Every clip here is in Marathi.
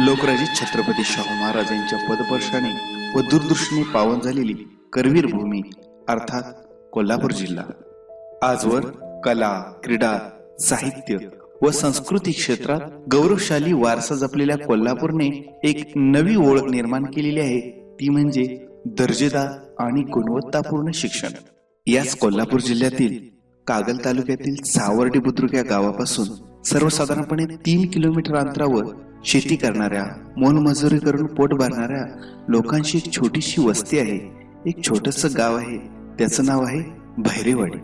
लोकराजी छत्रपती शाहू महाराज यांच्या पदपर्शाने व दूरदृष्टीने पावन झालेली करवीर भूमी अर्थात कोल्हापूर जिल्हा. आजवर कला क्रीडा साहित्य व संस्कृती क्षेत्रात गौरवशाली वारसा जपलेल्या कोल्हापूरने एक नवी ओळख निर्माण केलेली आहे. ती म्हणजे दर्जेदार आणि गुणवत्तापूर्ण शिक्षण. याच कोल्हापूर जिल्ह्यातील कागल तालुक्यातील सावर्डी बुद्रुक या गावापासून सर्वसाधारणपणे तीन किलोमीटर अंतरावर शेती करणाऱ्या मोलमजुरी करून पोट भरणाऱ्या लोकांची एक छोटीशी वस्ती आहे. एक छोटस गाव आहे. त्याचं नाव आहे भैरेवाडी.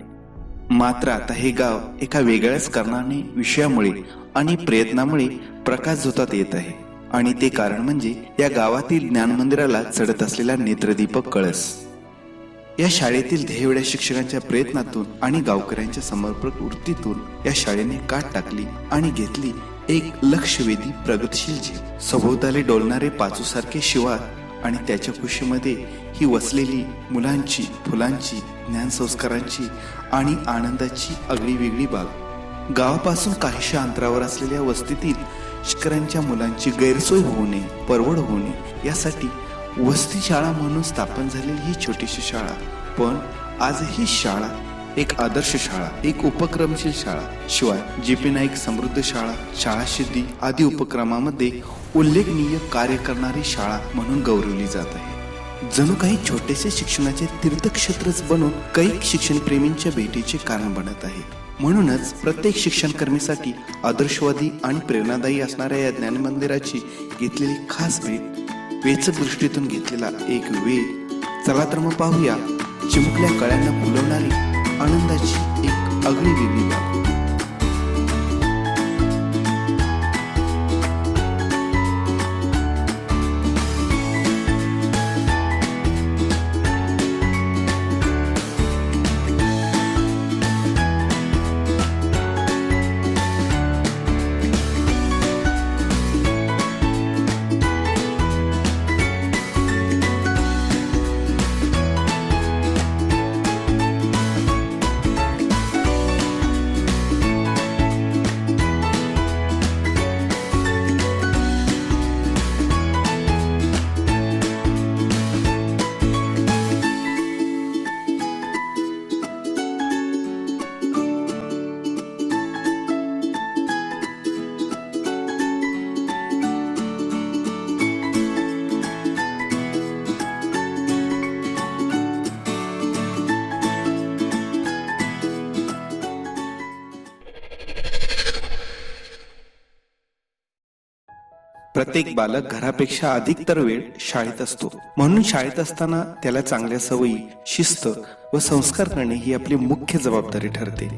मात्र आता हे गाव एका वेगळ्याच कारणाने विषयामुळे आणि प्रयत्नामुळे प्रकाश झोतात येत आहे. आणि ते कारण म्हणजे या गावातील ज्ञान मंदिराला चढत असलेला नेत्रदीपक कळस. या शाळेतील धेवड्या शिक्षकांच्या प्रयत्नातून आणि गावकऱ्यांच्या समर्पक वृत्तीतून या शाळेने काट टाकली आणि घेतली एक लक्षवेधी प्रगतशील जीव. सभोवताली डोलणारे पाचूसारखे शिवार आणि त्याच्या कुशीमध्ये ही वसलेली मुलांची फुलांची ज्ञान संस्कारांची आणि आनंदाची आगळी वेगळी बाग. गावापासून काहीशा अंतरावर असलेल्या वस्तीतील शिक्षकांच्या मुलांची गैरसोय होऊ नये परवड होऊ नये. यासाठी वस्ती शाळा म्हणून स्थापन झालेली ही छोटीशी शाळा. पण आज ही शाळा एक आदर्श शाळा एक उपक्रमशील शाळा. शिवाय जे पी नाईक समृद्ध शाळा शाळा सिद्धी आदी उपक्रमामध्ये उल्लेखनीय कार्य करणारी शाळा म्हणून गौरवली जात आहे. जणू काही छोटेसे शिक्षणाचे तीर्थक्षेत्रच बनून कैक शिक्षण प्रेमींच्या भेटीचे कारण बनत आहे. म्हणूनच प्रत्येक शिक्षण कर्मीसाठी आदर्शवादी आणि प्रेरणादायी असणाऱ्या या ज्ञान मंदिराची घेतलेली खास भेट वेचक दृष्टीतून घेतलेला एक वेळ. चला तर मग पाहूया. चिमुकल्या कळ्यांना फुलवणारी आनंदाची एक आगळी वेगळी बाब. प्रत्येक बालक घरापेक्षा अधिक तर वेळ शाळेत असतो. म्हणून शाळेत असताना त्याला चांगल्या सवयी शिस्त व संस्कार करणे ही आपली मुख्य जबाबदारी ठरते.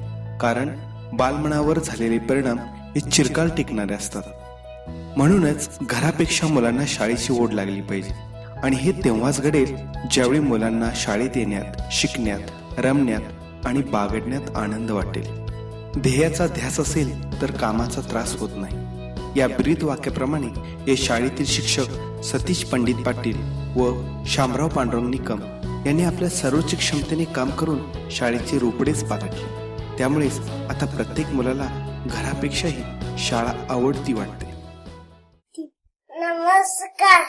कारण बालमनावर झालेले परिणाम हे चिरकाल टिकणारे असतात. म्हणूनच घरापेक्षा मुलांना शाळेची ओढ लागली पाहिजे. आणि हे तेव्हाच घडेल ज्यावेळी मुलांना शाळेत येण्यात शिकण्यात रमण्यात आणि बागडण्यात आनंद वाटेल. ध्येयाचा ध्यास असेल तर कामाचा त्रास होत नाही. या ब्रीद वाक्याप्रमाणे या शाळेतील शिक्षक सतीश पंडित पाटील व शामराव पांडुरंग निकम यांनी आपल्या सर्वोच्च क्षमतेने काम करून शाळेचे रोपडेच पालटले त्यामुळेच आता प्रत्येक मुलाला घरापेक्षाही शाळा आवडती वाटते. नमस्कार.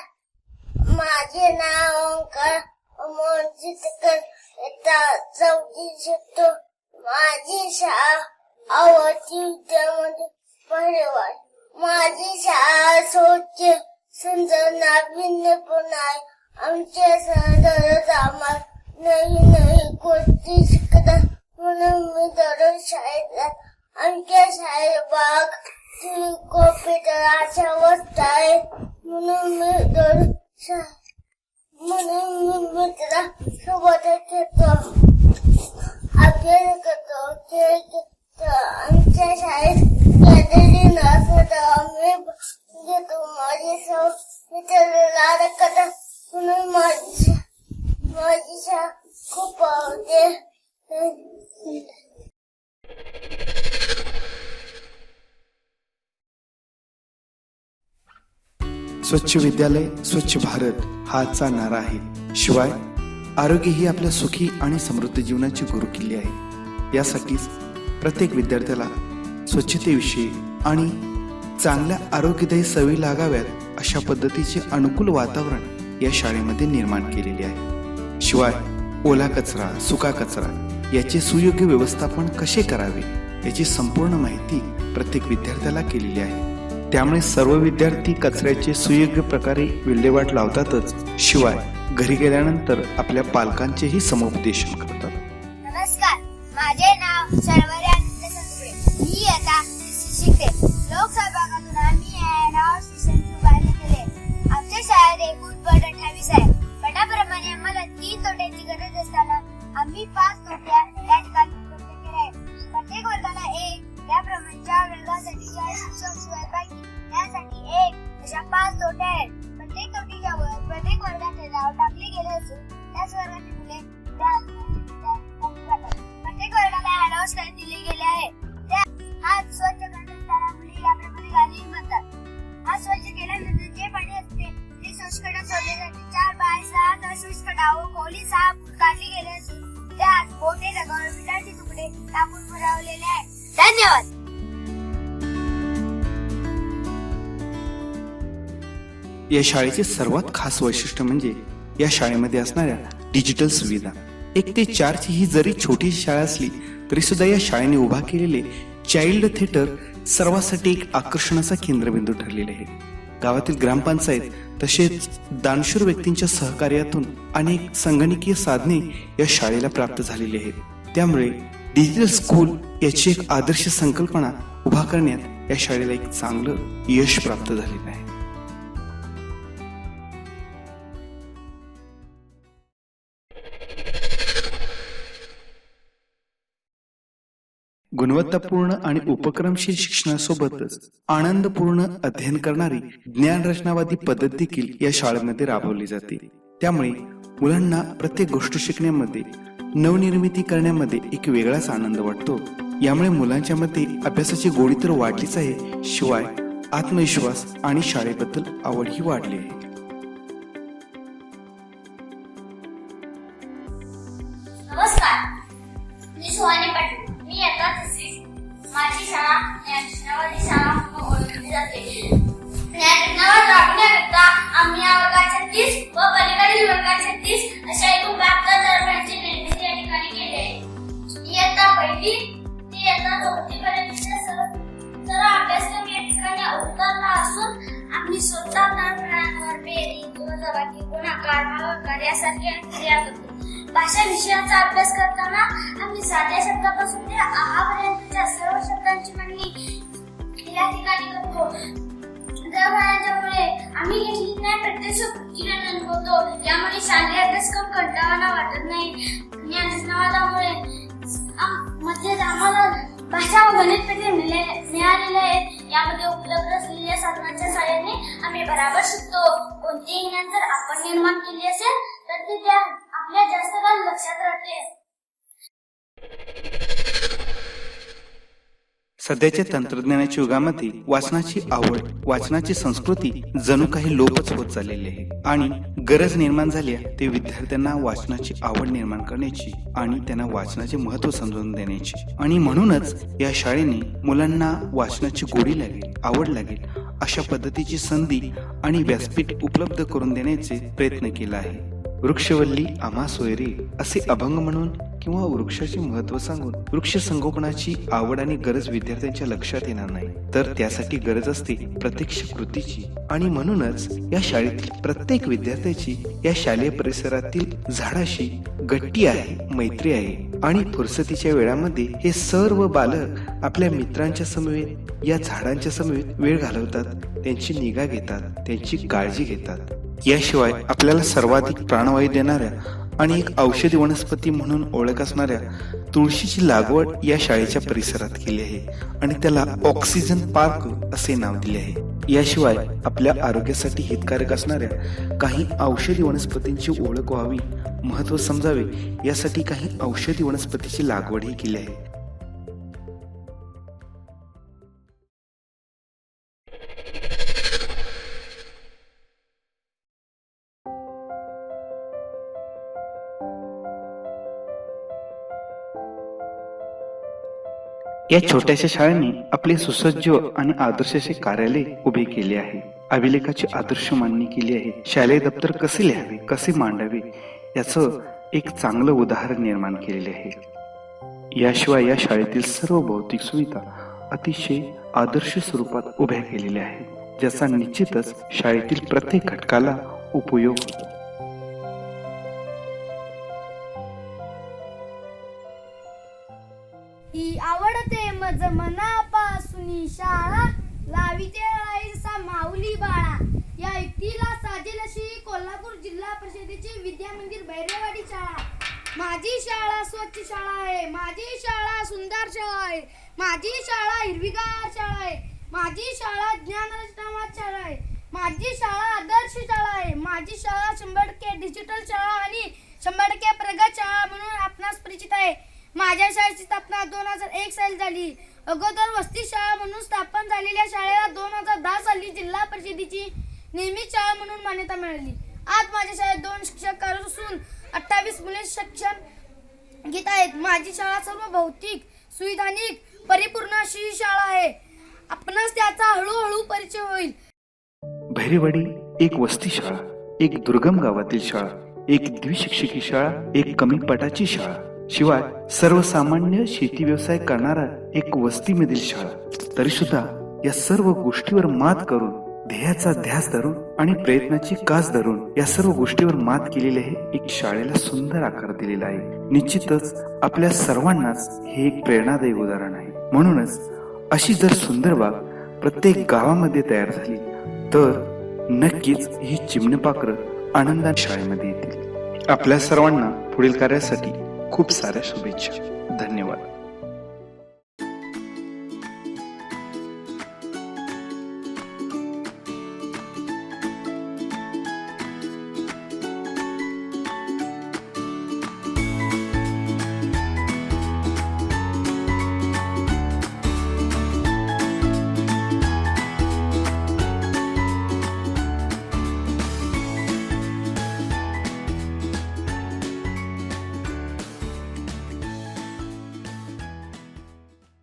माझे नाव ओंकार मोर्जितकर येता चौथी शिकतो. माझी शाळा आवडती विद्यामध्ये पहिलेवाड माझी शाळा स्वच्छ सुंदर नाविन्य पण आहे. आमच्या सण दररोज आम्हाला नवीन नवीन गोष्टी शिकतात म्हणून मी दररोज शाळेत जात आमच्या शाळेत बाग टीव्ही कॉम्प्युटर अशा वस्तू आहे. म्हणून मी दररोज शा- म्हणून मी मित्रा सोबत खेळतो. अभ्यास करतो खेळ खेळतो. आमच्या शाळेत मित्र म्हणून माझी माझी खूप आवडते स्वच्छ विद्यालय स्वच्छ भारत हा आजचा नारा आहे. शिवाय आरोग्य ही आपल्या सुखी आणि समृद्ध जीवनाची गुरुकिल्ली आहे. यासाठीच प्रत्येक विद्यार्थ्याला स्वच्छतेविषयी आणि चांगल्या आरोग्यदायी सवयी लागाव्यात अशा पद्धतीचे अनुकूल वातावरण या शाळेमध्ये निर्माण केलेले आहे. शिवाय ओला कचरा सुका कचरा याचे सुयोग्य व्यवस्थापन कसे करावे याची संपूर्ण माहिती प्रत्येक विद्यार्थ्याला केलेली आहे. त्यामुळे सर्व विद्यार्थी कचऱ्याचे सुयोग्य प्रकारे विल्हेवाट लावतातच शिवाय घरी गेल्यानंतर आपल्या पालकांचेही समुपदेशन करतात. नमस्कार माझे नाव सर्व चार सहा तर शुष्कटा व खोली सहा फूट काढली गेले असून त्यात मोठे दगड विटाचे तुकडे टाकून भरवलेले आहेत. धन्यवाद! या शाळेचे सर्वात खास वैशिष्ट्य म्हणजे या शाळेमध्ये असणाऱ्या डिजिटल सुविधा. एक ते चारची ही जरी छोटी शाळा असली तरी सुद्धा या शाळेने उभा केलेले चाइल्ड थिएटर सर्वांसाठी एक आकर्षणाचा केंद्रबिंदू ठरलेले आहे. गावातील ग्रामपंचायत तसेच दानशूर व्यक्तींच्या सहकार्यातून अनेक संगणकीय साधने या शाळेला प्राप्त झालेली आहेत. त्यामुळे डिजिटल स्कूल याची एक आदर्श संकल्पना उभा करण्यात या शाळेला एक चांगलं यश प्राप्त झालेलं आहे. गुणवत्तापूर्ण आणि उपक्रमशील शिक्षणासोबतच आनंदपूर्ण अध्ययन करणारी ज्ञान रचनावादी पद्धत देखील या शाळेमध्ये राबवली जाते. त्यामुळे मुलांना प्रत्येक गोष्ट शिकण्यामध्ये नवनिर्मिती करण्यामध्ये एक वेगळाच आनंद वाटतो. यामुळे मुलांच्या मध्ये अभ्यासाची गोडी तर वाढलीच आहे शिवाय आत्मविश्वास आणि शाळेबद्दल आवडही वाढली आहे. पहिली ते इयत्ता चौथी पर्यंतचा सर्व सर्व अभ्यासक्रम या ठिकाणी अवतरला असून आम्ही स्वतः तळफळांवर बेरीज वजाबाकी गुणाकार भागाकार यासारख्या क्रिया करतो. भाषा विषयाचा अभ्यास करताना आम्ही साध्या शब्दापासून ते आहापर्यंतच्या सर्व शब्दांची मांडणी या ठिकाणी करतो. दरम्यानच्यामुळे आम्ही घेतली नाही प्रत्यक्ष किरण अनुभवतो. यामुळे शालेय अभ्यासक्रम कंटाळवाना वाटत नाही. ज्ञान ज्ञानवादामुळे मध्ये म्हणजे आम्हाला भाषा व गणित पेटी मिळालेले आहेत यामध्ये उपलब्ध असलेल्या साधनांच्या सहाय्याने आम्ही बराबर शिकतो. कोणतेही ज्ञान जर आपण निर्माण केले असेल तर ते त्या आपल्या जास्त काळ लक्षात राहते. सध्याच्या तंत्रज्ञानाच्या युगामध्ये वाचनाची आवड वाचनाची संस्कृती जणू काही लोपच होत चाललेली आहे. आणि गरज निर्माण झाली ते विद्यार्थ्यांना वाचनाची आवड निर्माण करण्याची आणि त्यांना वाचनाचे महत्त्व समजून देण्याची. आणि म्हणूनच या शाळेने मुलांना वाचनाची गोडी लागेल आवड लागेल अशा पद्धतीची संधी आणि व्यासपीठ उपलब्ध करून देण्याचे प्रयत्न केला आहे. वृक्षवल्ली आम्हा सोयरे असे अभंग म्हणून किंवा वृक्षाचे महत्त्व सांगून वृक्ष संगोपनाची आवड आणि गरज विद्यार्थ्यांच्या लक्षात येणार नाही. तर त्यासाठी गरज असते प्रत्यक्ष कृतीची. आणि म्हणूनच या शाळेतील प्रत्येक विद्यार्थ्याची या शालेय परिसरातील झाडाशी गट्टी आहे मैत्री आहे. आणि फुरसतीच्या वेळामध्ये हे सर्व बालक आपल्या मित्रांच्या समवेत या झाडांच्या समवेत वेळ घालवतात त्यांची निगा घेतात त्यांची काळजी घेतात. याशिवाय आपल्याला सर्वाधिक प्राणवायू देणाऱ्या आणि एक औषधी वनस्पती म्हणून ओळख असणाऱ्या तुळशीची लागवड या शाळेच्या परिसरात केली आहे आणि त्याला ऑक्सिजन पार्क असे नाव दिले आहे. याशिवाय आपल्या आरोग्यासाठी हितकारक असणाऱ्या काही औषधी वनस्पतींची ओळख व्हावी महत्त्व समजावे यासाठी काही औषधी वनस्पतीची लागवडही केली आहे. या छोट्याशा शाळेने आपले सुसज्ज आणि आदर्श असे कार्यालय उभे केले आहे. अभिलेखाची आदर्श मांडणी केली आहे. शालेय दप्तर कसे लिहावे कसे मांडावे याचं एक चांगलं उदाहरण निर्माण केलेले आहे. याशिवाय या शाळेतील सर्व भौतिक सुविधा अतिशय आदर्श स्वरूपात उभ्या केलेल्या आहेत ज्याचा निश्चितच शाळेतील प्रत्येक घटकाला उपयोग होतो जमनापासून शाळा लाविते राईसा माऊली बाळा. या युक्तीला साजेल अशी कोल्हापूर जिल्हा परिषदेची विद्या मंदिर भैरवाडी शाळा. माझी शाळा स्वच्छ शाळा आहे. माझी शाळा सुंदर शाळा आहे. माझी शाळा हिरवीगार शाळा आहे. माझी शाळा ज्ञानरचनावाद शाळा आहे. माझी शाळा आदर्श शाळा आहे. माझी शाळा शंभर टक्के डिजिटल शाळा आणि शंभर टक्के प्रगत शाळा म्हणून आपणास परिचित आहे. माझ्या शाळेची स्थापना दोन हजार एक साली झाली. अगोदर वस्ती शाळा म्हणून स्थापन झालेल्या शाळेला दोन हजार दहा साली जिल्हा परिषदेची नियमित शाळा म्हणून मान्यता मिळाली. आज माझ्या शाळेत दोन शिक्षक कार्यरत असून अठ्ठावीस मुले शिक्षण घेत आहेत. माझी शाळा सर्व भौतिक सुविधानिक परिपूर्ण अशी ही शाळा आहे. आपणास त्याचा हळूहळू परिचय होईल. भैरेवाडी एक वस्ती शाळा एक दुर्गम गावातील शाळा एक द्विशिक्षिकी शाळा एक कमी पटाची शाळा. शिवाय सर्वसामान्य शेती व्यवसाय करणारा एक वस्तीमधील शाळा. तरी सुद्धा या सर्व गोष्टीवर मात करून ध्येयाचा ध्यास धरून आणि प्रयत्नाची कास धरून या सर्व गोष्टीवर मात केलेले हे एक शाळेला सुंदर आकार दिलेला आहे. निश्चितच आपल्या सर्वांनाच हे एक प्रेरणादायी उदाहरण आहे. म्हणूनच अशी जर सुंदर बाग प्रत्येक गावामध्ये तयार झाली तर नक्कीच ही चिमणपाखरं आनंदात शाळेमध्ये येतील. आपल्या सर्वांना पुढील कार्यासाठी खूप साऱ्या शुभेच्छा. धन्यवाद.